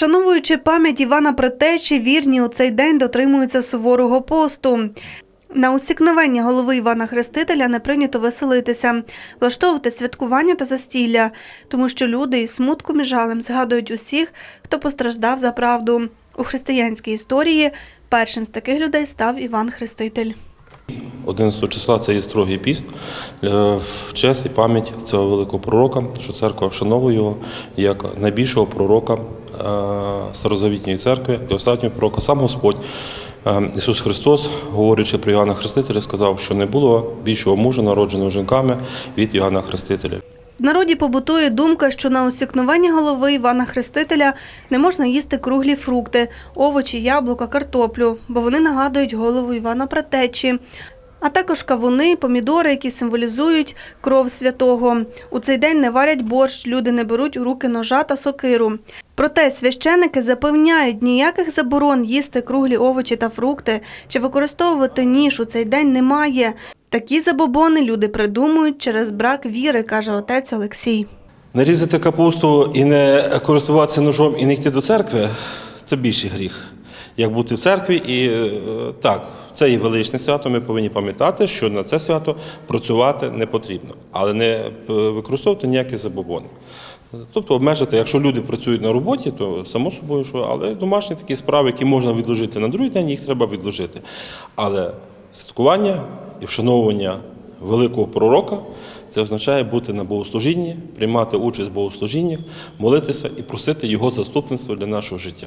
Вшановуючи пам'ять Івана Предтечі, вірні у цей день дотримуються суворого посту. На усікновення голови Івана Хрестителя не прийнято веселитися, влаштовувати святкування та застілля, тому що люди із смутком і жалем згадують усіх, хто постраждав за правду. У християнській історії першим з таких людей став Іван Хреститель. 11 числа це є строгий піст е, в честь і пам'ять цього великого пророка, що церква вшановує його як найбільшого пророка е, Старозавітньої церкви і останнього пророка. Сам Господь е, Ісус Христос, говорячи про Іоанна Хрестителя, сказав, що не було більшого мужа, народженого жінками від Іоанна Хрестителя. В народі побутує думка, що на усікнування голови Івана Хрестителя не можна їсти круглі фрукти, овочі, яблука, картоплю, бо вони нагадують голову Івана Предтечі. А також кавуни, помідори, які символізують кров святого. У цей день не варять борщ, люди не беруть у руки ножа та сокиру. Проте священики запевняють, ніяких заборон їсти круглі овочі та фрукти чи використовувати ніж у цей день немає. Такі забобони люди придумують через брак віри, каже отець Олексій. Не різати капусту і не користуватися ножом і не йти до церкви це більший гріх. Як бути в церкві, і е, так, це є величне свято. Ми повинні пам'ятати, що на це свято працювати не потрібно, але не е, використовувати ніякі забобони. Тобто обмежити, якщо люди працюють на роботі, то само собою, що але домашні такі справи, які можна відложити на другий день, їх треба відложити. Але святкування і вшановування великого пророка це означає бути на богослужінні, приймати участь в богослужіннях, молитися і просити його заступництва для нашого життя.